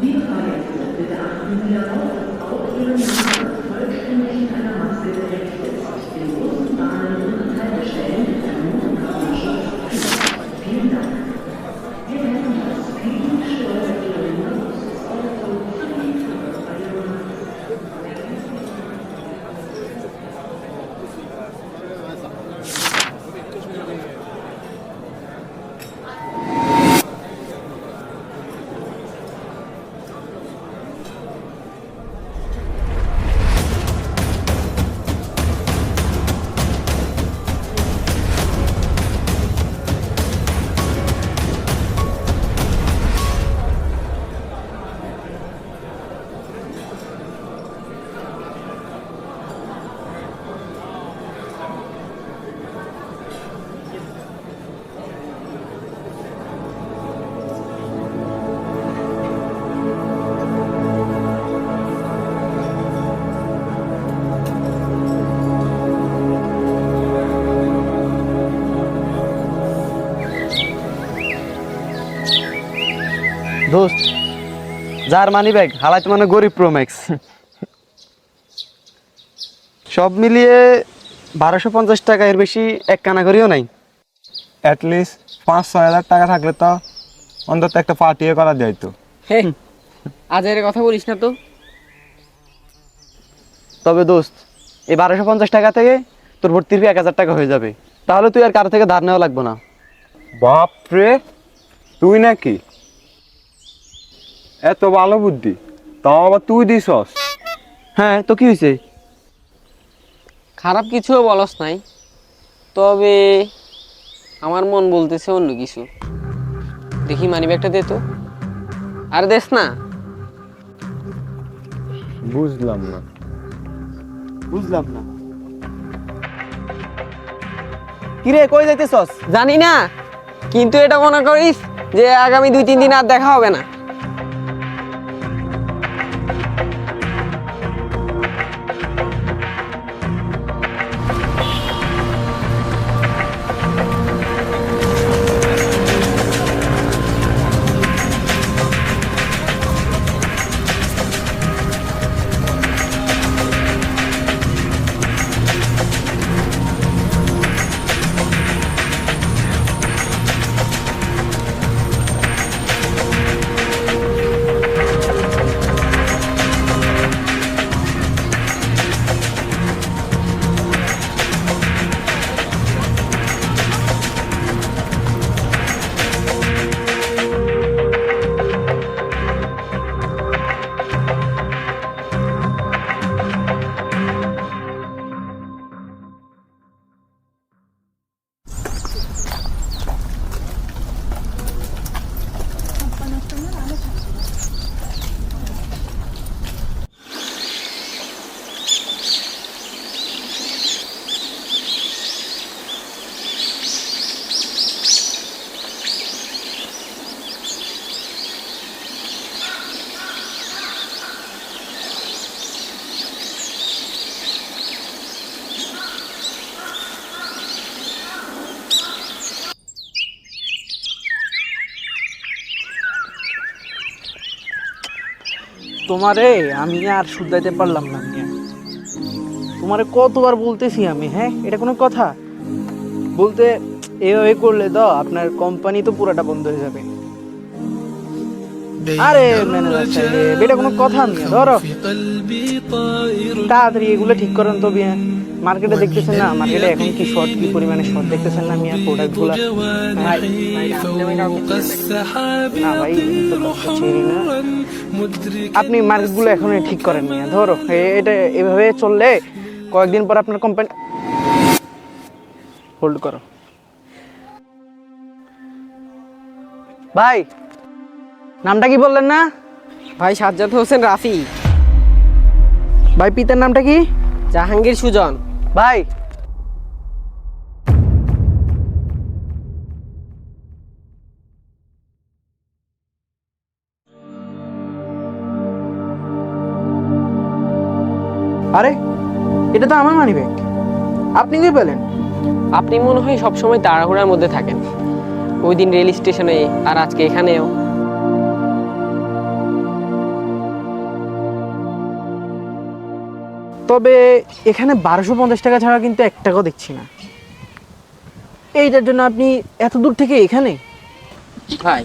Mitreisende bedachten hierauf, auch ihren Namen vollständig in einer Maske direkt ist. den großen Bahnen দোস্ত যার money bag হালাইতে মানে গরিব Pro Max সব মিলিয়ে বারোশো পঞ্চাশ টাকা এর বেশি এক কানা করিও নাই। অ্যাটলিস্ট পাঁচ ছয় হাজার টাকা থাকলে তো অন্তত একটা পার্টিও করা যায় তো হে আজ এর কথা বলিস না তো। তবে দোস্ত এই বারোশো পঞ্চাশ টাকা থেকে তোর ভর্তির ফি এক হাজার টাকা হয়ে যাবে। তাহলে তুই আর কারও থেকে ধার নেওয়া লাগবে না। বাপরে তুই নাকি? এত ভালো বুদ্ধি। তাও আবার তুই দিছস। হ্যাঁ তো কি হয়েছে খারাপ কিছুও বলস নাই। তবে আমার মন বলতেছে অন্য কিছু। দেখি মানি ব্যাগটা দে তো। আর দেস না। বুঝলাম না। বুঝলাম না। কিরে কই যাইতেছস? জানি না। কিন্তু এটা মনে করিস যে আগামী দুই তিন দিন আর দেখা হবে না। তোমারে আমি আর শুধাইতে পারলাম না তোমারে কতবার বলতেছি আমি হ্যাঁ? এটা কোনো কথা? বলতে এভাবে করলে তো আপনার কোম্পানি তো পুরাটা বন্ধ হয়ে যাবে। আরে ম্যানেজার এটা কোনো কথা নেই ধরো। তাড়াতাড়ি এগুলো ঠিক করেন তো বিয়া মার্কেটে দেখতেছেন না? মার্কেটে এখন কি শর্ট কি পরিমাণে শর্ট দেখতেছেন না মিয়া প্রোডাক্টগুলা ভাই, না ভাই। আপনি মার্কেটগুলো এখনই ঠিক করেন মিয়া ধরো এটা এভাবে চললে কয়েকদিন পর আপনার কোম্পানি হোল্ড করো। ভাই নামটা কি বললেন না? ভাই সাজ্জাদ হোসেন রাফি। ভাই পিতার নামটা কি? জাহাঙ্গীর সুজন। ভাই। আরে, এটা তো আমার মানি ব্যাগ আপনি কি পেলেন আপনি মনে হয় সবসময় তাড়াহুড়ার মধ্যে থাকেন। ওই দিন রেল স্টেশনে আর আজকে এখানেও। তবে এখানে বারোশো পঞ্চাশ টাকা ছাড়া কিন্তু এক টাকাও দেখছি না। এইটার জন্য আপনি এত দূর থেকে এখানে? ভাই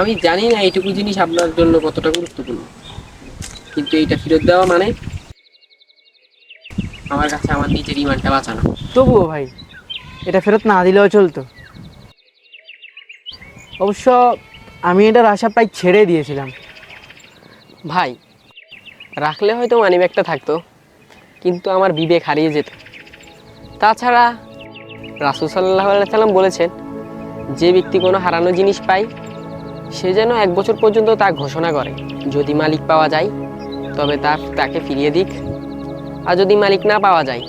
আমি জানি না এইটুকু জিনিস আপনার জন্য কতটা গুরুত্বপূর্ণ। কিন্তু এইটা ফেরত দেওয়া মানে আমার কাছে আমার নিজের ইমানটা বাঁচানো। তবুও ভাই এটা ফেরত না দিলেও চলতো। অবশ্য আমি এটার আশা প্রায় ছেড়ে দিয়েছিলাম। ভাই রাখলে হয়তো মানি ব্যাগটা থাকতো, কিন্তু আমার বিবেক হারিয়ে যেত। তাছাড়া রাসুল সাল্লাহ সাল্লাম বলেছেন, যে ব্যক্তি কোনো হারানো জিনিস পায়, সে যেন এক বছর পর্যন্ত তা ঘোষণা করে। যদি মালিক পাওয়া যায়, তবে তার তাকে ফিরিয়ে দিক। আর যদি মালিক না পাওয়া যায়,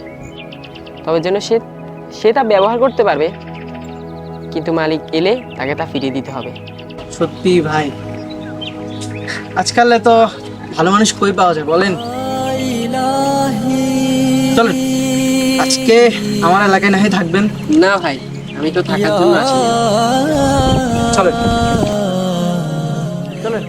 তবে যেন সে সে তা ব্যবহার করতে পারবে। কিন্তু মালিক এলে তাকে তা ফিরিয়ে দিতে হবে। সত্যি ভাই। আজকাল তো ভালো মানুষ কই পাওয়া যায় বলেন? চলেন আজকে আমার এলাকায় নাহি থাকবেন? না ভাই আমি তো থাকার জন্য আছি। চলেন। চলেন